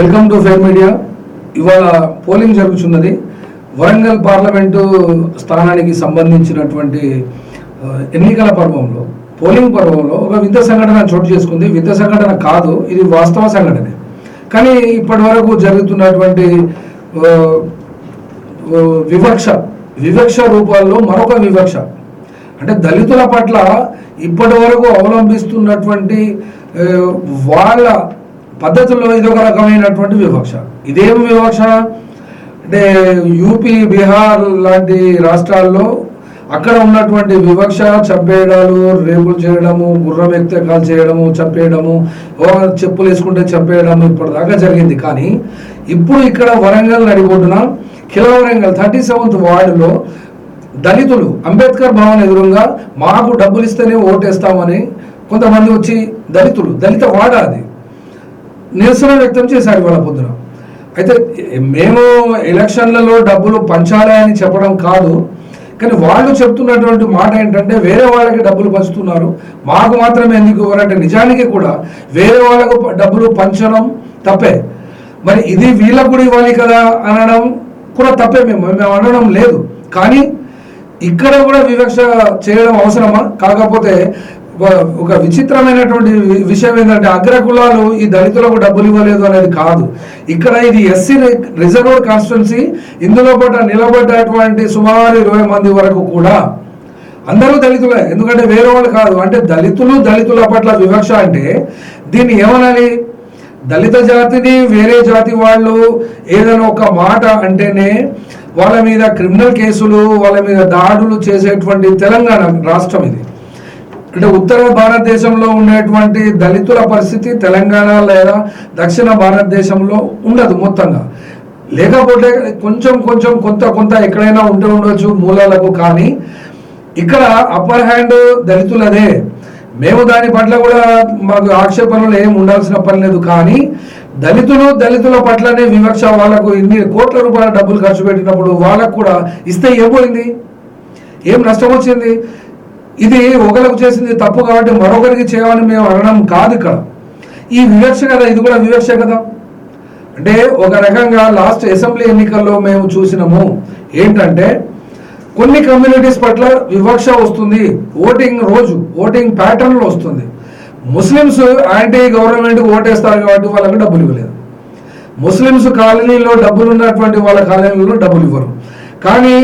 Welcome to fire media. ఇవాళ polling జరుగుతున్నది Warangal parliament స్థానానికి సంబంధించినటువంటి ఎన్నికల పర్వంలో పోలింగ్ పర్వంలో ఒక వింత సంఘటన చోటు చేసుకుంది. వింత సంఘటన కాదు ఇది వాస్తవ సంఘటనే. కానీ ఇప్పటి వరకు జరుగుతున్నటువంటి వివక్ష వివక్ష రూపాల్లో మరొక వివక్ష. అంటే దళితుల పట్ల ఇప్పటి వరకు అవలంబిస్తున్నటువంటి వాళ్ళ పద్ధతుల్లో ఇదొక రకమైనటువంటి వివక్ష. ఇదేం వివక్ష అంటే యూపీ బీహార్ లాంటి రాష్ట్రాల్లో అక్కడ ఉన్నటువంటి వివక్ష చంపేయడాలు రేపులు చేయడము గుర్రం ఎక్కితే కాల్ చేయడము చంపేయడము చెప్పులు వేసుకుంటే చంపేయడము ఇప్పటిదాకా జరిగింది. కానీ ఇప్పుడు ఇక్కడ వరంగల్ నడిబొడ్డున కిలా వరంగల్ థర్టీ సెవెంత్ వార్డులో దళితులు అంబేద్కర్ భవన్ ఎదురుగా మాకు డబ్బులు ఇస్తేనే ఓటేస్తామని కొంతమంది వచ్చి దళితులు దళిత వాడ అది? నిరసన వ్యక్తం చేశారు ఇవాళ పొద్దున. అయితే మేము ఎలక్షన్లలో డబ్బులు పంచాలి అని చెప్పడం కాదు కానీ వాళ్ళు చెప్తున్నటువంటి మాట ఏంటంటే వేరే వాళ్ళకి డబ్బులు పంచుతున్నారు. మాకు మాత్రమే ఎందుకు ఇవ్వరంటే నిజానికి కూడా వేరే వాళ్ళకు డబ్బులు పంచడం తప్పే. మరి ఇది వీళ్ళకు కూడా ఇవ్వాలి కదా అనడం కూడా తప్పే మేము. మేము అనడం లేదు. కానీ ఇక్కడ కూడా వివక్ష చేయడం అవసరమా? కాకపోతే ఒక- ఒక విచిత్రమైనటువంటి విషయం ఏంటంటే అగ్రకులాలు ఈ దళితులకు డబ్బులు ఇవ్వలేదు అనేది కాదు. ఇక్కడ ఇది ఎస్సీ రిజర్వ్డ్ కాన్స్టిట్యున్సీ ఇందులో పట్ల నిలబడ్డటువంటి సుమారు ఇరవై మంది వరకు కూడా అందరూ దళితులే. ఎందుకంటే వేరే వాళ్ళు కాదు. అంటే దళితులు దళితుల పట్ల వివక్ష అంటే దీన్ని ఏమనాలి? దళిత జాతిని వేరే జాతి వాళ్ళు ఏదైనా ఒక మాట అంటేనే వాళ్ళ మీద క్రిమినల్ కేసులు వాళ్ళ మీద దాడులు చేసేటువంటి తెలంగాణ రాష్ట్రం ఇది. అంటే ఉత్తర భారతదేశంలో ఉండేటువంటి దళితుల పరిస్థితి తెలంగాణ లేదా దక్షిణ భారతదేశంలో ఉండదు మొత్తంగా. లేకపోతే కొంచెం కొంచెం కొంత కొంత ఎక్కడైనా ఉంటూ ఉండొచ్చు మూలాలకు కానీ. ఇక్కడ అప్పర్ హ్యాండ్ దళితులదే. మేము దాని పట్ల కూడా మాకు ఆక్షేపణలు ఏం ఉండాల్సిన పని లేదు కానీ దళితులు దళితుల పట్లనే వివక్ష వాళ్ళకు ఇన్ని కోట్ల రూపాయల డబ్బులు ఖర్చు పెట్టినప్పుడు వాళ్ళకు కూడా ఇస్తే ఏమైంది ఏం నష్టం వచ్చింది? ఇది ఒకరికి చేసింది తప్పు కాబట్టి మరొకరికి చేయాలని మేము అనడం కాదు ఇక్కడ. ఈ వివక్ష కదా ఇది కూడా వివక్ష కదా. అంటే ఒక రకంగా లాస్ట్ అసెంబ్లీ ఎన్నికల్లో మేము చూసినాము ఏంటంటే కొన్ని కమ్యూనిటీస్ పట్ల వివక్ష వస్తుంది. ఓటింగ్ రోజు ఓటింగ్ ప్యాటర్న్లో వస్తుంది. ముస్లిమ్స్ యాంటీ గవర్నమెంట్కి ఓటేస్తారు కాబట్టి వాళ్ళకి డబ్బులు ఇవ్వలేదు. ముస్లిమ్స్ కాలనీలో డబ్బులు ఉన్నటువంటి వాళ్ళ కాలనీలో డబ్బులు ఇవ్వరు. కానీ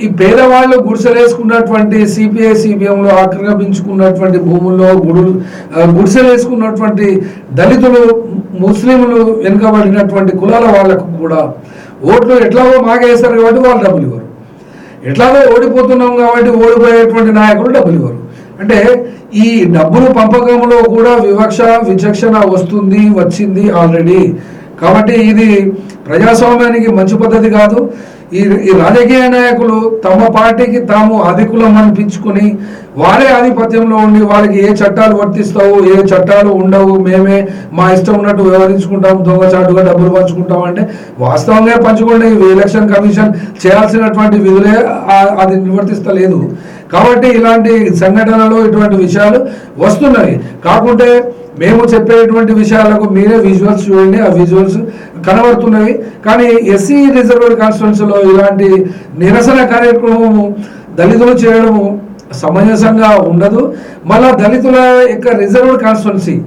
ఈ పేదవాళ్ళు గుడిసెలేసుకున్నటువంటి సిపిఐ సిపిఎంలో ఆక్రమించుకున్నటువంటి భూముల్లో గుడులు గుడిసెలేసుకున్నటువంటి దళితులు ముస్లింలు వెనుకబడినటువంటి కులాల వాళ్ళకు కూడా ఓట్లు ఎట్లాగో మాగేస్తారు కాబట్టి వాళ్ళు డబ్బులు ఇవ్వరు. ఎట్లాగో ఓడిపోతున్నాం కాబట్టి ఓడిపోయేటువంటి నాయకులు డబ్బులు ఇవ్వరు. అంటే ఈ డబ్బులు పంపకంలో కూడా వివక్ష విచక్షణ వస్తుంది వచ్చింది ఆల్రెడీ కాబట్టి ఇది ప్రజాస్వామ్యానికి మంచి పద్ధతి కాదు. ఈ ఈ రాజకీయ నాయకులు తమ పార్టీకి తాము అధికులం అనిపించుకొని వారే ఆధిపత్యంలో ఉండి వాళ్ళకి ఏ చట్టాలు వర్తిస్తావు ఏ చట్టాలు ఉండవు మేమే మా ఇష్టం ఉన్నట్టు వ్యవహరించుకుంటాం దొంగచాటుగా డబ్బులు పంచుకుంటాం అంటే వాస్తవంగా పంచుకోండి. ఈ ఎలక్షన్ కమిషన్ చేయాల్సినటువంటి విధులే అది నివర్తిస్తలేదు కాబట్టి ఇలాంటి సంఘటనలు ఇటువంటి విషయాలు వస్తున్నాయి. కాకుంటే మేము చెప్పేటువంటి విషయాలకు మీరే విజువల్స్ చూడండి. ఆ విజువల్స్ కనబడుతున్నవి. కానీ ఎస్సీ రిజర్వ్డ్ కాన్స్టిట్యున్సీలో ఇలాంటి నిరసన కార్యక్రమము దళితులు చేయడము సమంజసంగా ఉండదు. మళ్ళా దళితుల యొక్క రిజర్వ్డ్ కాన్స్టిట్యున్సీలో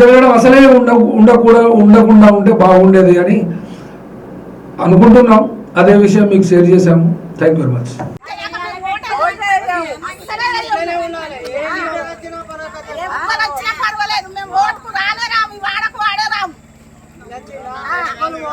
జరగడం అసలే ఉండ ఉండకూడ ఉండకుండా ఉంటే బాగుండేది అని అనుకుంటున్నాం. అదే విషయం మీకు షేర్ చేశాము. థ్యాంక్ యూ వెరీ మచ్ ఎవ్వరు వచ్చినా పర్వాలేదు మేము ఓటుకు రానే రాము ఈ వాడకు వాడే రాము ఒక్కరు పోవద్దు ఓటుకు ఒక్కరు పోవద్దు అదొక నాయకుడు పోవద్దు ఇంకున్నా ఎందుకంటే నాయకుడు ఇయ్యాక వీళ్ళ ఇంట్లోకి వెళ్తారు కష్టం చేసి ఇస్తారు. ఆ? ఆ పరిస్థితి బంగారం చంచయ్య. మా వాడకు అసలే మా వాడకు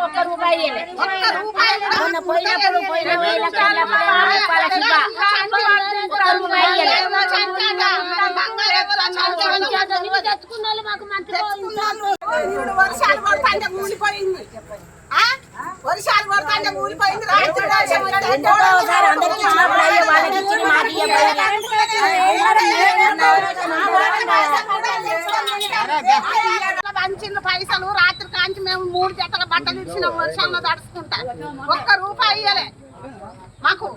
ఒక్క రూపాయి ఇయ్యలే. మొన్న పోయినప్పుడు పోయిన వేల వర్షాలు పడుతుంటే కూలిపోయింది ఆ? వర్షాలు పడుతుంటే కూలిపోయింది రాత్రి వర్షం వస్తే ఒకసారి అందరికి ఇచ్చినప్పుడు అయ్యే వాళ్ళకి ఇచ్చి మాకు ఇవ్వలేదు. పంచిన పైసలు రాత్రి కాంచి మేము మూడు జతల బట్టలు ఇచ్చిన వర్షంలో తడుచుకుంటా. ఒక్క రూపాయి ఇయ్యలే. మాకు.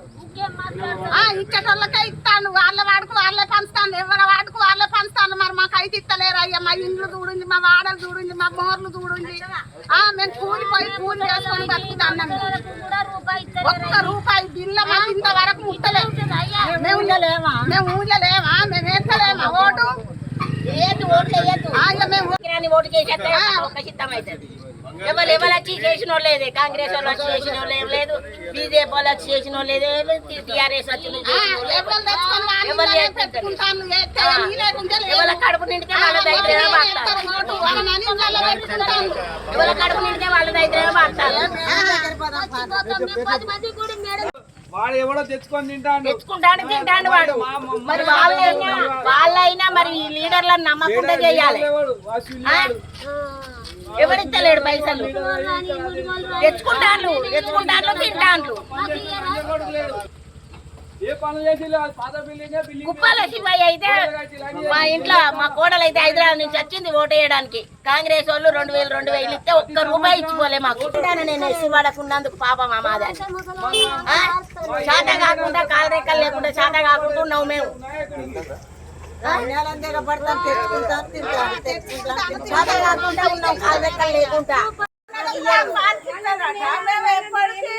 ఇచ్చేటోళ్ళకే ఇస్తాను. వాళ్ళ వాడుకు వాళ్ళే పంచుతాను ఎవరి వాడుకు వాళ్ళే పంచుతాను మరి మాకు అయితే ఇస్తలేరు. అయ్యా మా ఇండ్లు చూడండి మా వాడలు చూడండి మా మోర్లు చూడండి ఆ మేము కూలిపోయి కూలి చేసుకొని బతుకుతాను ఒక్క రూపాయి బిల్ల మాకు ఇంతవరకు ముట్టలేదు మేము మేము ఊళ్ళలేమా మేము ఎంతలేమా మేము ఓటు? ఎవరు ఎవరు వచ్చి చేసిన లేదు కాంగ్రెస్ వాళ్ళు వచ్చి చేసిన ఏం లేదు బీజేపీ వాళ్ళు వచ్చి చేసిన లేదు టీఆర్ఎస్ వచ్చి ఎవరు లేదు. కడుపు నిండితే వాళ్ళ నిండితే వాళ్ళ దైత్రమే వాడు ఎవడో తెచ్చుకొని తింటాడు. తెచ్చుకుంటాడు తింటాడు వాడు మరి వాళ్ళైనా వాళ్ళైనా మరి ఈ లీడర్లను నమ్మకుండా చేయాలి. ఎవరిస్తలేడు పైసలు? తెచ్చుకుంటాను తెచ్చుకుంటాను తింటాను కుప్పాల శివయ్య అయితే మా ఇంట్లో మా కోడలు అయితే హైదరాబాద్ నుంచి వచ్చింది ఓటు వేయడానికి. కాంగ్రెస్ వాళ్ళు రెండు వేలు రెండు వేలు ఇస్తే ఒక్క రూపాయి ఇచ్చిపోలే మాకు. నేను ఎసి పడకున్నందుకు పాపం మా మాది? శాత కాకుండా కాలు రెక్కలు లేకుండా శాత కాకుండా ఉన్నావు మేము. శాత కాకుండా ఉన్నాం కాలు రెక్కలు లేకుండా ఎప్పటికీ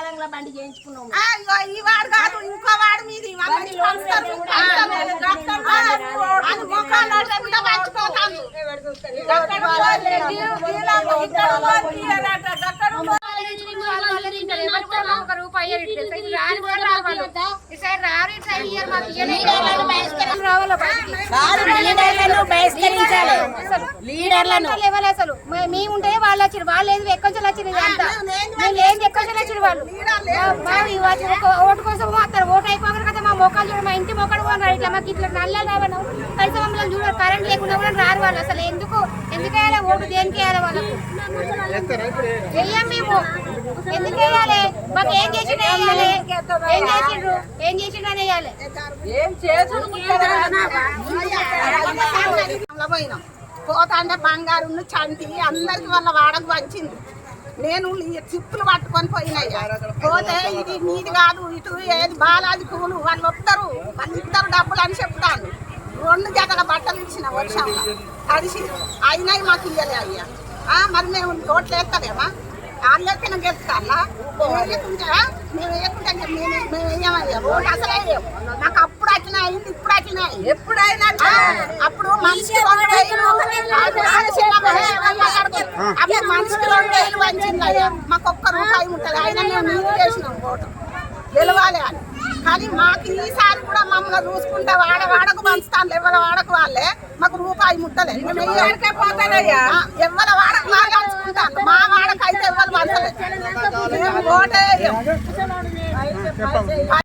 వికలాంగుల బండి చేయించుకున్నాం ఆ, ఇగో ఈ వాడు కాదు ఇంకో వాడు మీది ఒక రూపాయి రాని లీడర్లను లెవెల్ అసలు. మేము ఉంటే వాళ్ళు వచ్చారు వాళ్ళు ఏది ఎక్కడి నుంచి వచ్చింది ఇదంతా మేము లేదు ఎక్కడి నుంచి వచ్చారు వాళ్ళు. ఓటు కోసం వస్తారు ఓటు అయిపోగానే కదా మా మొక్కలు చూడ మా ఇంటి మొక్కలు రారు. ఇట్లా మాకు ఇట్లా నల్ల రావడం కనీసం మమ్మల్ని చూడ కరెంట్ లేకుండా కూడా రారు వాళ్ళు. అసలు ఎందుకు? ఎందుకు వేయాలి? ఓటు దేనికి వేయాలి వాళ్ళకు? వెయ్యం మేము. ఎందుకు వేయాలి? మాకు ఏం చేసిన వేయాలి? ఏం చేసిండ్రు? ఏం చేసిండు అని వేయాలి? అలా పోయినాం పోతాంటే బంగారు చంటి అందరికి వాళ్ళ వాడకు వచ్చింది నేను చిప్పులు పట్టుకొని పోయినాయ్యా. పోతే ఇది నీది కాదు ఇటు ఏది బాలాజీ పూలు వాళ్ళు వస్తారు వాళ్ళు ఇద్దరు డబ్బులు అని చెప్తాను రెండు జతల బట్టలు ఇచ్చిన వర్షంలో తడిసి అయినాయి మాకు ఇయ్యలే అయ్యా. మరి మేము ఓట్లు వేస్తామేమా ఎక్కడ గెలుస్తారా మేము వేయకుంటే మేము వేయకుంటే మేము మేము వేయమయ్యా ఓటు అసలే వేయం. నాకు అప్పుడు వచ్చినాయి ఇప్పుడు వచ్చినాయి ఎప్పుడైనా అప్పుడు మనిషికి రెండు వేలు ఆలోచన. అప్పుడు మనిషికి రెండు వేలు వంచింది అయ్యా. మాకు ఒక్క రూపాయి ఉంటుంది. అయినా మేము నీరు చేసినాం ఓటు గెలవాలి అని. కానీ మాకు ఈసారి కూడా మమ్మల్ని చూసుకుంటే వాడ వాడకు పంచుతాను ఎవరి వాడకు వాళ్ళే. మాకు రూపాయి ముట్టలేదు ఎవరి వాడకు వాళ్ళు పంచుకుంటాను మా